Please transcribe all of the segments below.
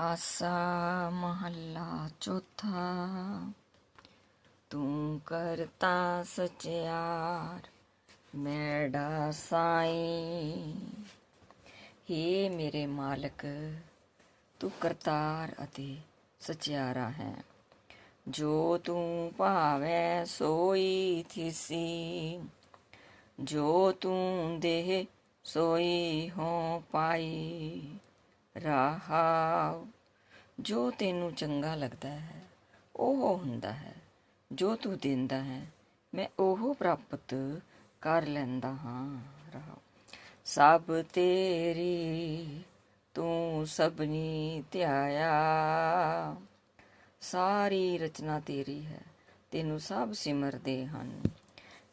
ਆਸਾ ਮਹੱਲਾ ਚੌਥਾ। ਤੂੰ ਕਰਤਾ ਸਚਿਆਰ ਮੈਡਾ ਸਾਈ। ਹੇ ਮੇਰੇ ਮਾਲਕ, ਤੂੰ ਕਰਤਾਰ ਅਤੇ ਸਚਿਆਰਾ ਹੈ। ਜੋ ਤੂੰ ਭਾਵੈ ਸੋਈ ਥਿਸੀ, ਜੋ ਤੂੰ ਦੇਹ ਸੋਈ ਹੋ ਪਾਈ। ਰਹਾਉ ਜੋ ਤੈਨੂੰ ਚੰਗਾ ਲੱਗਦਾ ਹੈ, ਉਹ ਹੁੰਦਾ ਹੈ। ਜੋ ਤੂੰ ਦਿੰਦਾ ਹੈ, ਮੈਂ ਉਹ ਪ੍ਰਾਪਤ ਕਰ ਲੈਂਦਾ ਹਾਂ ਰਹਾਉ ਸਭ ਤੇਰੀ ਤੂੰ ਸਭਨੀ ਧਿਆਇਆ। ਸਾਰੀ ਰਚਨਾ ਤੇਰੀ ਹੈ, ਤੈਨੂੰ ਸਭ ਸਿਮਰਦੇ ਹਨ।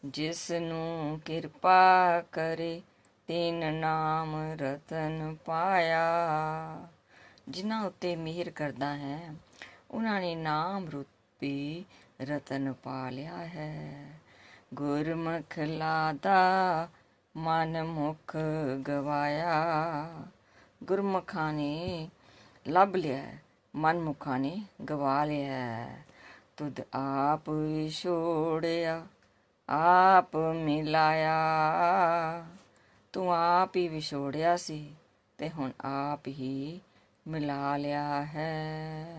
ਜਿਸ ਨੂੰ ਕਿਰਪਾ ਕਰੇ ਤਿਨ ਨਾਮ ਰਤਨ ਪਾਇਆ ਜਿਨ੍ਹਾਂ ਉੱਤੇ ਮਿਹਰ ਕਰਦਾ ਹੈ ਉਹਨਾਂ ਨੇ ਨਾਮ ਰੂਪੀ ਰਤਨ ਪਾ ਲਿਆ ਹੈ। ਗੁਰਮੁਖ ਲਾਦਾ ਮਨ ਮੁਖ ਗਵਾਇਆ। ਗੁਰਮੁਖਾਂ ਨੇ ਲੱਭ ਲਿਆ ਹੈ, ਮਨਮੁਖਾਂ ਨੇ ਗਵਾ ਲਿਆ ਹੈ। ਤੁਧ ਆਪ ਵਿਛੋੜਿਆ ਆਪ ਮਿਲਾਇਆ। ਤੂੰ ਆਪ ਹੀ ਵਿਛੋੜਿਆ ਸੀ ਤੇ ਹੁਣ ਆਪ ਹੀ ਮਿਲਾ ਲਿਆ ਹੈ।